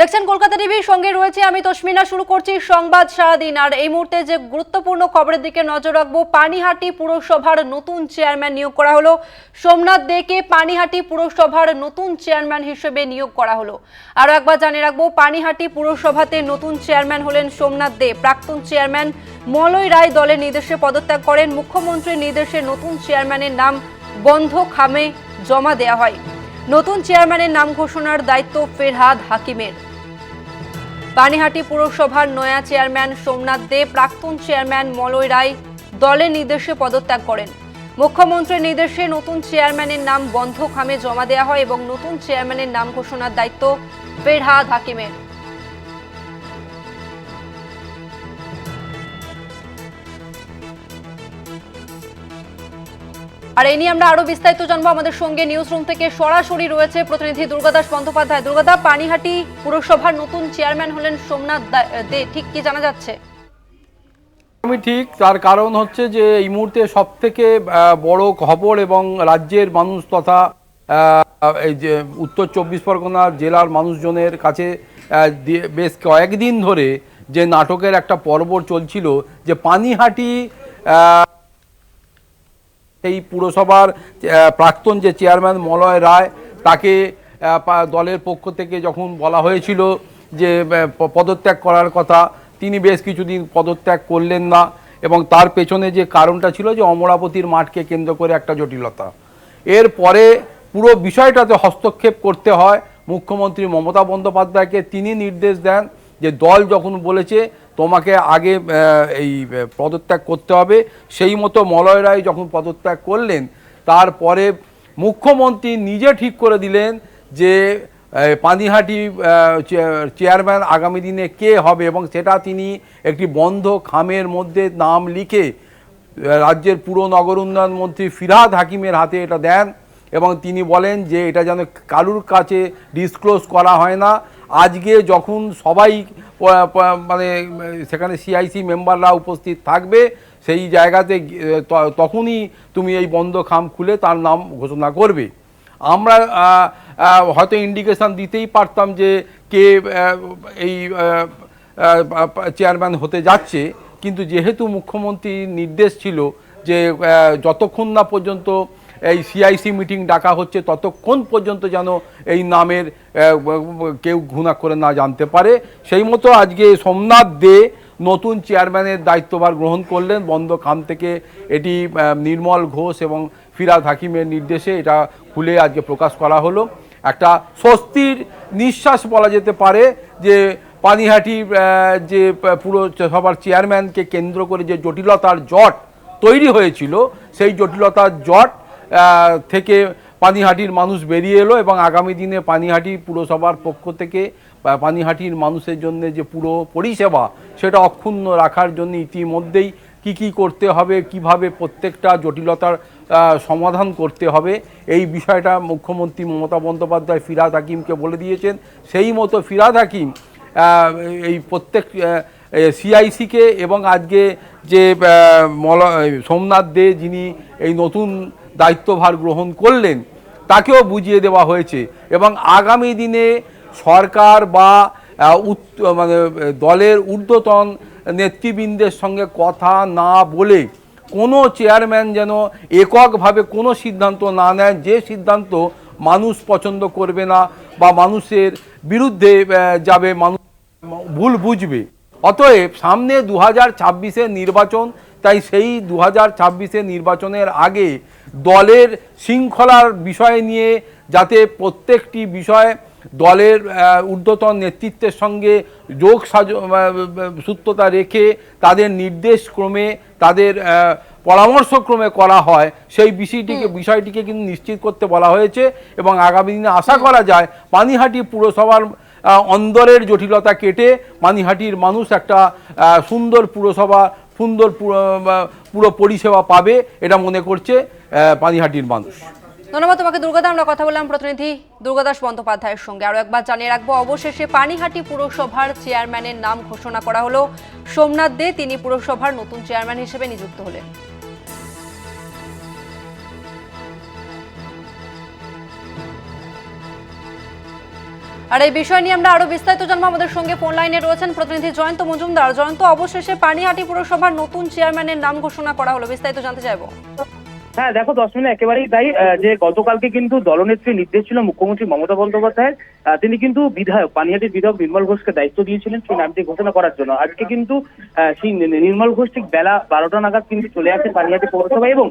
দেখছেন কলকাতা টিভির সঙ্গে রয়েছে আমি তসমিনা, শুরু করছি সংবাদ সারাদিন। আর এই মুহূর্তে যে গুরুত্বপূর্ণ খবরের দিকে নজর রাখব, পানিহাটি পুরসভার নতুন চেয়ারম্যান নিয়োগ করা হলো। সোমনাথ দেকে পানিহাটি পুরসভার নতুন চেয়ারম্যান হিসেবে নিয়োগ করা হলো। আরও একবার জানিয়ে রাখব, পানিহাটি পুরসভাতে নতুন চেয়ারম্যান হলেন সোমনাথ দে। প্রাক্তন চেয়ারম্যান মলয় রায় দলের নির্দেশে পদত্যাগ করেন। মুখ্যমন্ত্রীর নির্দেশে নতুন চেয়ারম্যানের নাম বন্ধ খামে জমা দেওয়া হয়। নতুন চেয়ারম্যানের নাম ঘোষণার দায়িত্ব ফেরহাদ হাকিমের। পানিহাটি পুরসভার নয়া চেয়ারম্যান সোমনাথ দে, প্রাক্তন চেয়ারম্যান মলয় রায় দলের নির্দেশে পদত্যাগ করেন। মুখ্যমন্ত্রীর নির্দেশে নতুন চেয়ারম্যানের নাম বন্ধ খামে জমা দেওয়া হয় এবং নতুন চেয়ারম্যানের নাম ঘোষণার দায়িত্ব ফেরহাদ হাকিমের। আর এই নিয়ে আমরা আরও বিস্তারিত জানব আমাদের সঙ্গে নিউজ রুম থেকে সরাসরি রয়েছে প্রতিনিধি দুর্গাদাস বন্দ্যোপাধ্যায়। দুর্গাদা, পানিহাটি পুরসভার নতুন চেয়ারম্যান হলেন সোমনাথ দা- ঠিক কি জানা যাচ্ছে? আমি ঠিক, তার কারণ হচ্ছে যে এই মুহূর্তে সব থেকে বড় খবর এবং রাজ্যের মানুষ তথা এই যে উত্তর চব্বিশ পরগনা জেলার মানুষজনের কাছে বেশ কয়েকদিন ধরে যে নাটকের একটা পর্ব চলছিল, যে পানিহাটি এই পুরসভার প্রাক্তন যে চেয়ারম্যান মলয় রায়, তাকে দলের পক্ষ থেকে যখন বলা হয়েছিল যে পদত্যাগ করার কথা, তিনি বেশ কিছুদিন পদত্যাগ করলেন না এবং তার পেছনে যে কারণটা ছিল যে অমরাবতীর মাঠকে কেন্দ্র করে একটা জটিলতা। এরপরে পুরো বিষয়টাতে হস্তক্ষেপ করতে হয়। মুখ্যমন্ত্রী মমতা বন্দ্যোপাধ্যায়কে তিনি নির্দেশ দেন যে দল যখন বলেছে তোমাকে আগে এই পদত্যাগ করতে হবে। সেই মতো মলয় রায় যখন পদত্যাগ করলেন, তারপরে মুখ্যমন্ত্রী নিজে ঠিক করে দিলেন যে পানিহাটি চেয়ারম্যান আগামী দিনে কে হবে এবং সেটা তিনি একটি বন্ধ খামের মধ্যে নাম লিখে রাজ্যের পুর নগর উন্নয়ন মন্ত্রী ফিরহাদ হাকিমের হাতে এটা দেন এবং তিনি বলেন যে, এটা যেন কারুর কাছে ডিসক্লোজ করা হয় না। আজকে যখন সবাই মানে সেখানে সিআইসি মেম্বাররা উপস্থিত থাকবে। সেই জায়গাতে তখনই তুমি এই বন্ধ খাম খুলে তার নাম ঘোষণা করবে। আমরা হয়তো ইন্ডিকেশন দিতেই পারতাম যে কে এই চেয়ারম্যান হতে যাচ্ছে। কিন্তু যেহেতু মুখ্যমন্ত্রীর নির্দেশ ছিল যে যতক্ষণ না পর্যন্ত এই সিআইসি মিটিং ডাকা হচ্ছে ততক্ষণ পর্যন্ত যেন এই নামের কেউ ঘুণা করে না জানতে পারে। সেই মতো আজকে সোমনাথ দে নতুন চেয়ারম্যানের দায়িত্বভার গ্রহণ করলেন। বন্ধ খাম থেকে এটি নির্মল ঘোষ এবং ফিরাদ হাকিমের নির্দেশে এটা খুলে আজকে প্রকাশ করা হলো। একটা স্বস্তির নিঃশ্বাস বলা যেতে পারে যে পানিহাটি যে পুরো সবার চেয়ারম্যানকে কেন্দ্র করে যে জটিলতার জট তৈরি হয়েছিল, সেই জটিলতার জট থেকে পানিহাটির মানুষ বেরিয়ে এলো এবং আগামী দিনে পানিহাটি পুরসভার পক্ষ থেকে পানিহাটির মানুষের জন্য যে পুরো পরিষেবা, সেটা অক্ষুণ্ণ রাখার জন্য ইতিমধ্যেই কি কি করতে হবে, কীভাবে প্রত্যেকটা জটিলতার সমাধান করতে হবে, এই বিষয়টা মুখ্যমন্ত্রী মমতা বন্দ্যোপাধ্যায় ফিরাদ হাকিমকে বলে দিয়েছেন। সেই মতো ফিরাদ হাকিম এই প্রত্যেক সিআইসিকে এবং আজকে যে মল সোমনাথ দে যিনি এই নতুন দায়িত্বভার গ্রহণ করলেন, তাকেও বুঝিয়ে দেওয়া হয়েছে এবং আগামী দিনে সরকার বা মানে দলের ঊর্ধ্বতন নেতৃবৃন্দের সঙ্গে কথা না বলে কোনো চেয়ারম্যান যেন এককভাবে কোনো সিদ্ধান্ত না নেয়, যে সিদ্ধান্ত মানুষ পছন্দ করবে না বা মানুষের বিরুদ্ধে যাবে, মানুষ ভুল বুঝবে। অতএব সামনে দু হাজার নির্বাচন, তাই সেই দু হাজার নির্বাচনের আগে দলের শৃঙ্খলার বিষয় নিয়ে যাতে প্রত্যেকটি বিষয় দলের ঊর্ধ্বতন নেতৃত্বের সঙ্গে যোগ সাজ সূত্রতা রেখে তাদের নির্দেশ ক্রমে তাদের পরামর্শক্রমে করা হয় সেই বিষয়টিকে বিষয়টিকে কিন্তু নিশ্চিত করতে বলা হয়েছে এবং আগামী দিনে আশা করা যায় পানিহাটি পুরসভার অন্দরের জটিলতা কেটে পানিহাটির মানুষ একটা সুন্দর পুরসভা সুন্দর পুরো পরিষেবা পাবে, এটা মনে করছে পানিহাটির মানুষ। ধন্যবাদ তোমাকে দুর্গাদা আমরা কথা বললাম প্রতিনিধি দুর্গাদাস বন্দ্যোপাধ্যায়ের সঙ্গে। আরও একবার জানিয়ে রাখব, অবশেষে পানিহাটি পুরসভার চেয়ারম্যানের নাম ঘোষণা করা হলো। সোমনাথ দে, তিনি পুরসভার নতুন চেয়ারম্যান হিসেবে নিযুক্ত হলেন। আর এই বিষয় নিয়ে আমরা আরও বিস্তারিত জানব। আমাদের সঙ্গে ফোন লাইনে রয়েছেন প্রতিনিধি জয়ন্ত মজুমদার। জয়ন্ত অবশেষে পানিহাটি পুরসভার নতুন চেয়ারম্যানের নাম ঘোষণা করা হলো। বিস্তারিত জানতে চাইব। হ্যাঁ দেখো দশ মিনিট একেবারেই তাই যে গতকালকে কিন্তু দলনেত্রী নির্দেশ ছিল মুখ্যমন্ত্রী মমতা বন্দ্যোপাধ্যায়ের। তিনি কিন্তু বিধায়ক পানিহাটির বিধায়ক নির্মল ঘোষকে দায়িত্ব দিয়েছিলেন সেই নামটি ঘোষণা করার জন্য। আজকে কিন্তু আহ, সেই নির্মল ঘোষ ঠিক বেলা বারোটা নাগাদ কিন্তু চলে আসেন পানিহাটি পৌরসভা এবং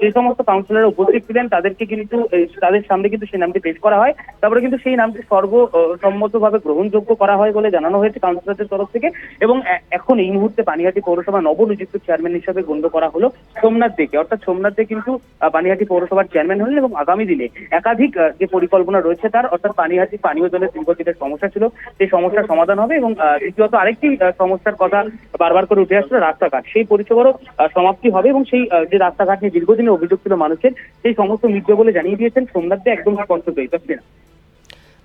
যে সমস্ত কাউন্সিলর উপস্থিত ছিলেন, তাদেরকে কিন্তু তাদের সামনে কিন্তু সেই নামটি পেশ করা হয়। তারপরে কিন্তু সেই নামটি সর্বসম্মতভাবে গ্রহণযোগ্য করা হয় বলে জানানো হয়েছে কাউন্সিলরদের তরফ থেকে। এবং এখন এই মুহূর্তে পানিহাটি পৌরসভা নবনিযুক্ত চেয়ারম্যান হিসেবে গণ্য করা হলো সোমনাথ দেকে। অর্থাৎ সোমনাথ দে কিন্তু পানিহাটি পৌরসভার চেয়ারম্যান হলেন এবং আগামী দিনে একাধিক যে পরিকল্পনা রয়েছে তার, অর্থাৎ পানিহাটি পানীয় জলের দীর্ঘদিনের সমস্যা ছিল, সেই সমস্যার সমাধান হবে এবং দ্বিতীয়ত আরেকটি সমস্যার কথা বারবার করে উঠে আসছিল রাস্তাঘাট। সেই পরিষেবারও সমাপ্তি হবে এবং সেই যে রাস্তাঘাট নিয়ে দীর্ঘদিনের অভিযোগ ছিল মানুষের, সেই সমস্ত মিটবে বলে জানিয়ে দিয়েছেন সোমনাথ দে, একদম কষ্ট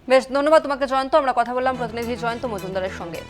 বেশ, ধন্যবাদ তোমাকে জয়ন্ত, আমরা কথা বললাম প্রতিনিধি জয়ন্ত মজুমদারের সঙ্গে।